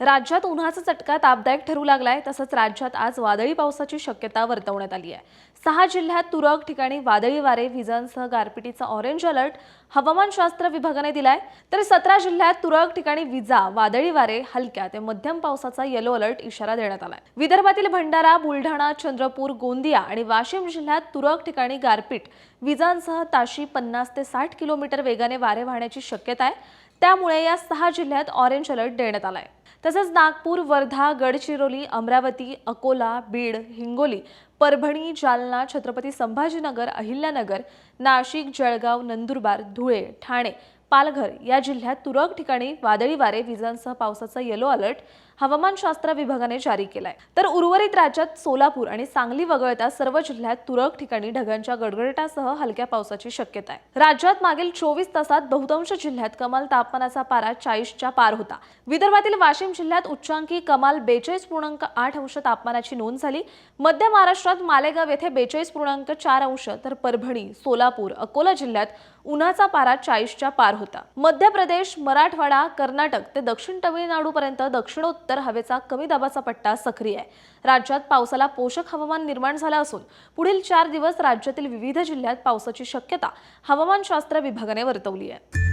राज्यात उन्हाचा चटका तापदायक ठरू लागलाय तसंच राज्यात आज वादळी पावसाची शक्यता वर्तवण्यात आली आहे. सहा जिल्ह्यात तुरळक ठिकाणी वादळी वारे विजांसह गारपिटीचा ऑरेंज अलर्ट हवामानशास्त्र विभागाने दिलाय. तर सतरा जिल्ह्यात तुरळक ठिकाणी विजा वादळी वारे हलक्या ते मध्यम पावसाचा येलो अलर्ट इशारा देण्यात आलाय. विदर्भातील भंडारा बुलढाणा चंद्रपूर गोंदिया आणि वाशिम जिल्ह्यात तुरळक ठिकाणी गारपीट. विजांसह ताशी पन्नास ते साठ किलोमीटर वेगाने वारे वाहण्याची शक्यता आहे. त्यामुळे या सहा जिल्ह्यात ऑरेंज अलर्ट देण्यात आलाय. तसंच नागपूर वर्धा गडचिरोली अमरावती अकोला बीड हिंगोली परभणी जालना छत्रपती संभाजीनगर अहिल्यानगर नाशिक जळगाव नंदुरबार धुळे ठाणे पालघर या जिल्ह्यात तुरळक ठिकाणी वादळी वारे विजांसह पावसाचा येलो अलर्ट हवामानशास्त्र विभागाने जारी केलाय. तर उर्वरित राज्यात सोलापूर आणि सांगली वगळता सर्व जिल्ह्यात तुरळक ठिकाणी ढगांच्या गडगडटासह हलक्या पावसाची शक्यता आहे. राज्यात मागील चोवीस तासात बहुतांश जिल्ह्यात कमाल तापमानाचा पारा चाळीसच्या पार होता. विदर्भातील वाशिम जिल्ह्यात उच्चांकी कमाल बेचाळीस पूर्णांक आठ अंश तापमानाची नोंद झाली. मध्य महाराष्ट्रात मालेगाव येथे बेचाळीस पूर्णांक चार अंश तर परभणी सोलापूर अकोला जिल्ह्यात उन्हाचा पारा चाळीसच्या पार होता. मध्य प्रदेश मराठवाडा कर्नाटक ते दक्षिण तमिळनाडूपर्यंत दक्षिणोत्तर हवेचा कमी दाबाचा पट्टा सक्रिय आहे. राज्यात पावसाला पोषक हवामान निर्माण झालं असून पुढील चार दिवस राज्यातील विविध जिल्ह्यात पावसाची शक्यता हवामानशास्त्र विभागाने वर्तवली आहे.